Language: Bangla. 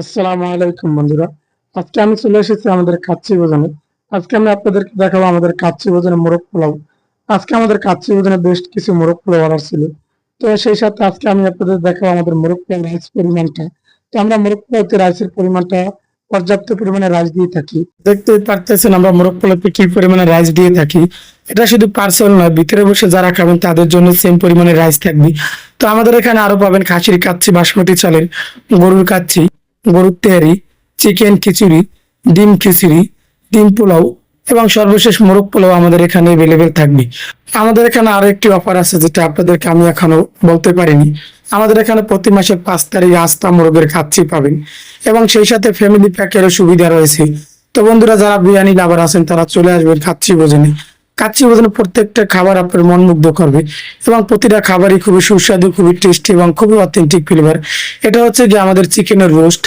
আসসালামু আলাইকুম বন্ধুরা। আজকে আমি চলে এসেছি আমাদের কাচ্চি ভোজনে। আজকে আমি আপনাদেরকে দেখাবো আমাদের কাচ্চি ভোজনে মোরগ পোলাও। আজকে আমাদের কাচ্চি ভোজনে বেশ কিছু মোরগ পোলাও অর্ডার ছিল। তো সেই সাথে আজকে আমি আপনাদের দেখাবো আমাদের মোরগ পোলাও রাইস পরিমাণটা। তো আমরা মোরগ পোলাওতে রাইসের পরিমাণটা পর্যাপ্ত পরিমাণে রাইস দিয়ে থাকি। দেখতেই পারতেছেন আমরা মোরগ পোলাওতে কি পরিমাণে রাইস দিয়ে থাকি। এটা শুধু পার্সেল নয়, ভিতরে বসে যারা খাবেন তাদের জন্য সেম পরিমাণে রাইস থাকবে। তো আমাদের এখানে আরও পাবেন খাসির কাচ্চি, বাসমতি চালের গরুর কাচ্চি। গরুর তেহারি, চিকেন খিচুড়ি, ডিম খিচুড়ি, ডিম পোলাও এবং সর্বশেষ মোরগ পোলাও আমাদের এখানে অ্যাভেলেবেল থাকবে। আমাদের এখানে আরও একটি অফার আছে যেটা আপনাদেরকে আমি এখনও বলতে পারিনি। আমাদের এখানে প্রতি মাসের পাঁচ তারিখ আস্থা মোরগের খাচ্ছি পাবেন এবং সেই সাথে ফ্যামিলি প্যাকেরও সুবিধা রয়েছে। তো বন্ধুরা, যারা বিরিয়ানি লাভার আছেন, তারা চলে আসবেন খাচ্ছি ভোজনে। কাচ্চি ভোজনে প্রত্যেকটা খাবার আপনার মন মুগ্ধ করবে এবং প্রতিটা খাবারই খুবই সুস্বাদু, খুবই টেস্টি এবং খুবই অথেন্টিক ফ্লেভার এটা হচ্ছে যে আমাদের চিকেনের রোস্ট